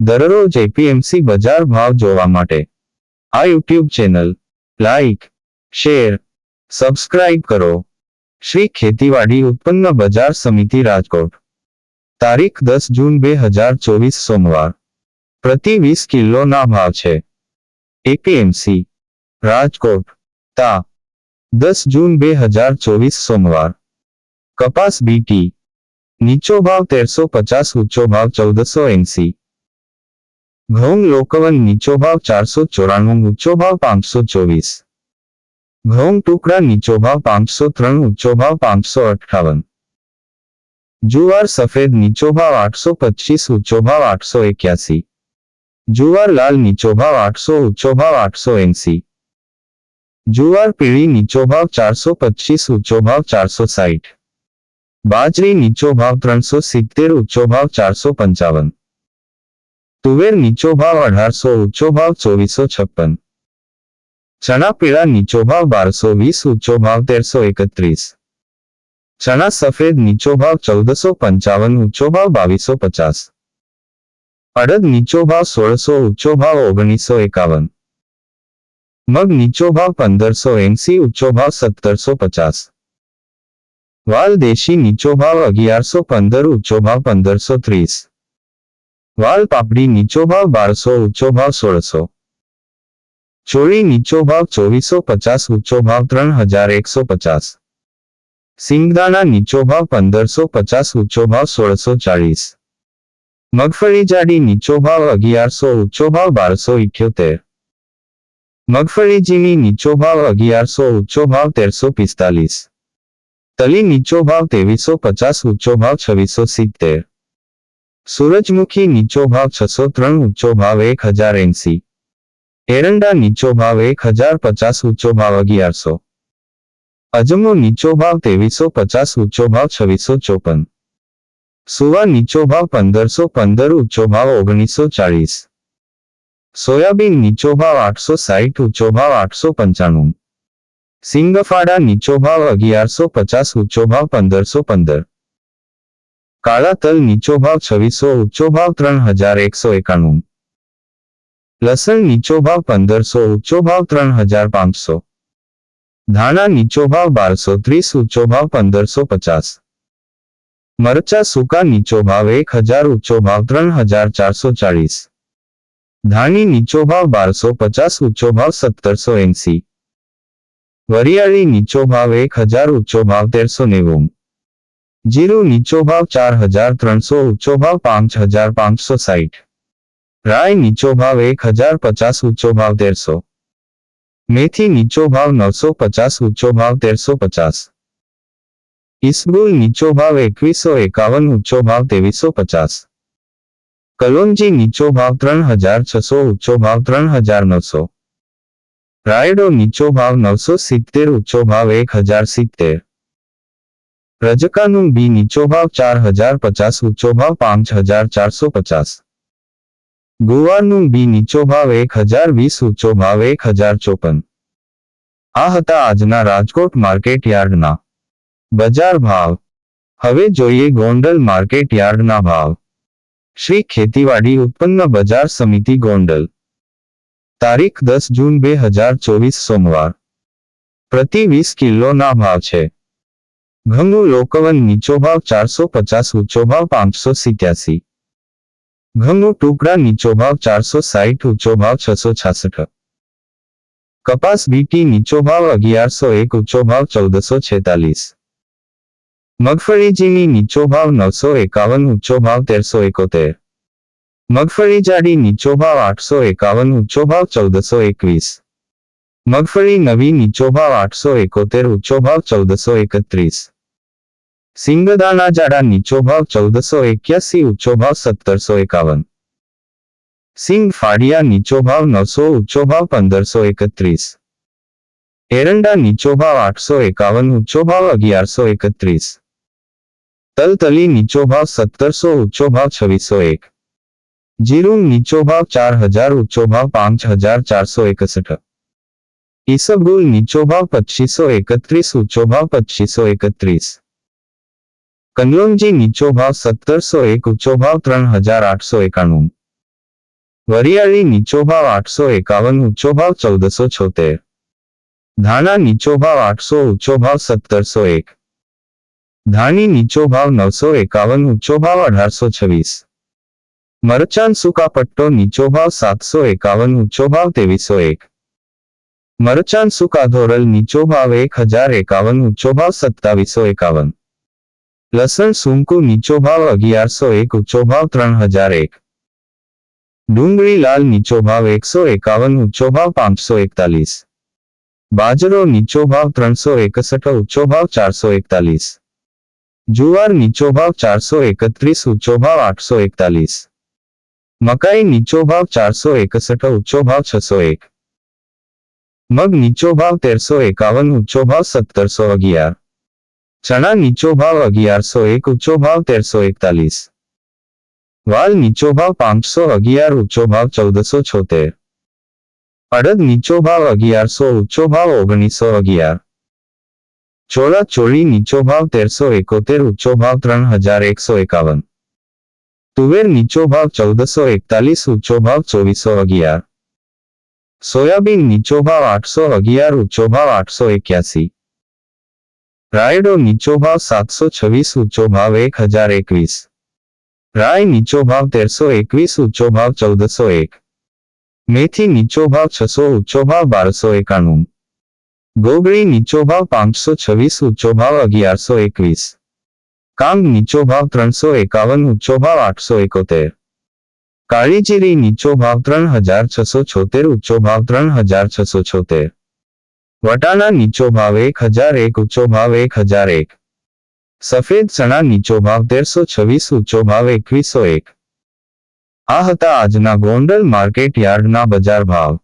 દરરોજ એપીએમસી બજાર ભાવ જોવા માટે આ YouTube channel like share subscribe કરો શ્રી ખેતીવાડી ઉત્પન્ન બજાર સમિતિ રાજકોટ તારીખ દસ જૂન બે હજાર ચોવીસ સોમવાર પ્રતિ વીસ કિલોના ભાવ છે એપીએમસી રાજકોટ તા દસ જૂન બે હજાર ચોવીસ સોમવાર કપાસ બીટી નીચો ભાવ તેરસો પચાસ ઊંચો ભાવ ચૌદસો એંસી ઘઉં લોકવન નીચો ભાવ ચારસો ચોરાણું, ઊંચો ભાવ પાંચસો ચોવીસ. ઘઉં ટુકડા નીચો ભાવ પાંચસો ત્રણ, ઊંચો ભાવ પાંચસો અઠ્ઠાવન. જુવાર સફેદ નીચો ભાવ આઠસો પચીસ, ઊંચો ભાવ આઠસો એક્યાસી. જુવાર લાલ નીચો ભાવ આઠસો, ઊંચો ભાવ આઠસો એંસી. જુવાર પીળી નીચો ભાવ ચારસો પચીસ, ઊંચો ભાવ ચારસો સાઠ બાજરી નીચો ભાવ ત્રણસો સિત્તેર, ઊંચો ભાવ ચારસો પંચાવન. तुवेर नीचो भाव अठार सौ ऊंचो भाव चौबीसो छप्पन चना पीड़ा नीचो भाव बारह सौ बीस ऊंचो भाव तेरह सौ इकतीस चना सफ़ेद नीचो भाव चौदह सौ पंचावन ऊंचो भाव बावीस सौ पचास अड़द नीचो भाव सोलह सौ ऊंचो भाव ओगनीस सौ इक्यावन मग नीचो भाव पंदर सौ एंसी ऊंचो भाव सत्तर सौ पचास वाल देशी नीचो भाव अगियार पंदर ऊंचो भाव पंदर सौ तीस વાલ પાપડી નીચો ભાવ બારસો ઊંચો ભાવ સોળસો ચોળી નીચો ભાવ ચોવીસો પચાસ ઊંચો ભાવ ત્રણ હજાર એકસો પચાસ સિંગદાણા નીચો ભાવ પંદરસો પચાસ ઊંચો ભાવ સોળસો ચાળીસ મગફળી જાડી નીચો ભાવ અગિયારસો ઊંચો ભાવ બારસો ઇઠ્યોતેર મગફળી ઝીણી નીચો ભાવ અગિયારસો ઊંચો ભાવ તેરસો પિસ્તાલીસ તલી નીચો ભાવ ત્રેવીસો પચાસ ઊંચો ભાવ છવ્વીસો સિત્તેર સૂરજમુખી નીચો ભાવ છસો ત્રણ ઊંચો ભાવ એક હજાર એંસી એરંડા નીચો ભાવ એક હજાર પચાસ ઊંચો ભાવ અગિયારસો અજમો નીચો ભાવ ત્રેવીસો પચાસ ઊંચો ભાવ છવ્વીસો ચોપન સુવા નીચો ભાવ પંદરસો પંદર ઊંચો ભાવ ઓગણીસો ચાળીસ સોયાબીન નીચો ભાવ આઠસો સાઠ ઊંચો ભાવ આઠસો પંચાણું સિંગફાડા નીચો ભાવ અગિયારસો પચાસ ઊંચો ભાવ પંદરસો પંદર કાળા તલ નીચો ભાવ છવ્વીસો ઊંચો ભાવ ત્રણ હજાર એકસો એકાણું લસણ નીચો ભાવ પંદરસો ઊંચો ભાવ ત્રણ હજાર પાંચસો ધાણા નીચો ભાવ બારસો ત્રીસ ઊંચો ભાવ પંદરસો પચાસ મરચા સૂકા નીચો ભાવ એક હજાર ઊંચો ભાવ ત્રણ હજાર ચારસો ચાળીસ ધાણી નીચો ભાવ બારસો પચાસ ઊંચો ભાવ સત્તરસો એંસી વરિયાળી નીચો ભાવ એક હજાર ઊંચો ભાવ તેરસો નેવું જીરું નીચો ભાવ ચાર હજાર ત્રણસો ઊંચો ભાવ પાંચ હજાર પાંચસો સાઠ રાય નીચો ભાવ એક હજાર પચાસ ઊંચો ભાવ તેરસો મેથી નીચો ભાવ નવસો પચાસ ઊંચો ભાવ તેરસો પચાસ ઇસબુલ નીચો ભાવ એકવીસો એકાવન ઊંચો ભાવ ત્રેવીસો પચાસ કલોંજી નીચો ભાવ ત્રણ હજાર છસો ઊંચો ભાવ ત્રણ હજાર નવસો રાયડો નીચો ભાવ નવસો સિત્તેર ઊંચો ભાવ એક હજાર સિત્તેર રજકાનું બી નીચો ભાવ ચાર હજાર પચાસ, ઊંચો ભાવ પાંચ હજાર ચારસો પચાસ. ગુવારનું બી નીચો ભાવ એક હજાર વીસ, ઊંચો ભાવ એક હજાર ચોપન. આ હતા આજના રાજકોટ માર્કેટ યાર્ડના. બજાર ભાવ. હવે જોઈએ ગોંડલ માર્કેટ યાર્ડના ભાવ. શ્રી ખેતીવાડી ઉત્પન્ન બજાર સમિતિ ગોંડલ. તારીખ દસ જૂન બે હજાર ચોવીસ સોમવાર. પ્રતિ વીસ કિલોના ભાવ છે. ઘઉં લોકવન નીચો ભાવ ચારસો પચાસ ઊંચો ભાવ પાંચસો સિત્યાસી ઘઉં ટુકડા નીચો ભાવ ચારસો સાઠ ઊંચો ભાવ છસો છાસઠ કપાસ બીટી નીચો ભાવ અગિયારસો એક ઊંચો ભાવ ચૌદસો છેતાલીસ મગફળી ઝીણી નીચો ભાવ નવસો એકાવન ઊંચો ભાવ તેરસો એકોતેર મગફળી જાડી નીચો ભાવ આઠસો એકાવન ઊંચો ભાવ ચૌદસો એકવીસ મગફળી નવી નીચો ભાવ આઠસો એકોતેર ઊંચો ભાવ ચૌદસો એકત્રીસ સિંગદાણા જાડા નીચો ભાવ ચૌદસો એક્યાસી ઊંચો ભાવ સત્તરસો એકાવન સિંગ ફાડિયા નીચો ભાવ નવસો ઊંચો ભાવ પંદરસો એકત્રીસ એરંડા નીચો ભાવ આઠસો એકાવન ઊંચો ભાવ અગિયારસો એકત્રીસ તલતલી નીચો ભાવ સત્તરસો ઊંચો ભાવ છવ્વીસો એક જીરું નીચો ભાવ ચાર હજાર ઊંચો ભાવ પાંચ હજાર ચારસો એકસઠ ઈસબગુલ નીચો ભાવ પચીસો એકત્રીસ ઊંચો ભાવ પચીસો એકત્રીસ કનલોંજી નીચો ભાવ સત્તરસો એક ઊંચો ભાવ ત્રણ હજાર આઠસો એકાણું વરિયાળી નીચો ભાવ આઠસો એકાવન ઊંચો ભાવ ચૌદસો છોતેર ધાણા નીચો ભાવ આઠસો ઊંચો ભાવ સત્તરસો એક ધાણી નીચો ભાવ નવસો એકાવન ઊંચો ભાવ અઢારસો છવ્વીસ મરચાન સૂકા પટ્ટો નીચો ભાવ સાતસો એકાવન ઊંચો ભાવ ત્રેવીસો એક મરચાન સૂકા ધોરલ નીચો ભાવ એક હજાર એકાવન ઊંચો ભાવ સત્તાવીસો એકાવન લસણ સૂંકુ નીચો ભાવ અગિયારસો એક ઊંચો ભાવ ત્રણ હજાર એક ડુંગળી લાલ નીચો ભાવ એકસો એકાવન ઊંચો ભાવ પાંચસો એકતાલીસ બાજરો નીચો ભાવ ત્રણસો એકસઠ ઊંચો ભાવ ચારસો એકતાલીસ જુવાર નીચો ભાવ ચારસો એકત્રીસ ઊંચો ભાવ આઠસો એકતાલીસ મકાઈ નીચો ભાવ ચારસો એકસઠ ઊંચો ભાવ છસો એક મગ નીચો ભાવ તેરસો એકાવન, ઊંચો ભાવ સત્તરસો અગિયાર. ચણા નીચો ભાવ અગિયારસો એક, ઊંચો ભાવ તેરસો એકતાલીસ. વાલ નીચો ભાવ પાંચસો અગિયાર, ઊંચો ભાવ ચૌદસો છોતેર. અડદ નીચો ભાવ અગિયારસો, ઊંચો ભાવ ઓગણીસો અગિયાર. ચોળા ચોળી નીચો ભાવ તેરસો એકોતેર, ઊંચો ભાવ ત્રણ હજાર એકસો એકાવન. તુવેર નીચો ભાવ ચૌદસો એકતાલીસ, ઊંચો ભાવ ચોવીસો અગિયાર. સોયાબીન નીચો ભાવ આઠસો અગિયાર, ઊંચો ભાવ આઠસો એક્યાસી. રાયડો નીચો ભાવ સાતસો છવ્વીસ, ઊંચો ભાવ એક હજાર એકવીસ. રાય નીચો ભાવ તેરસો એકવીસ, ઊંચો ભાવ ચૌદસો એક. મેથી નીચો ભાવ છસો, ઊંચો ભાવ બારસો એકાણું. ગોગળી નીચો ભાવ પાંચસો છવ્વીસ, ઊંચો ભાવ અગિયારસો એકવીસ. કાંગ નીચો ભાવ ત્રણસો એકાવન, ઊંચો ભાવ આઠસો એકોતેર. કાળીજીરી નીચો ભાવ ત્રણ હજાર છસો છોતેર, ઊંચો ભાવ ત્રણ હજાર છસો છોતેર. વટાણા નીચો ભાવ એક હજાર એક, ઊંચો ભાવ એક હજાર એક. સફેદ ચણા નીચો ભાવ તેરસો છવ્વીસ, ઊંચો ભાવ એકવીસો એક. આ હતા આજના ગોંડલ માર્કેટ યાર્ડના બજાર ભાવ.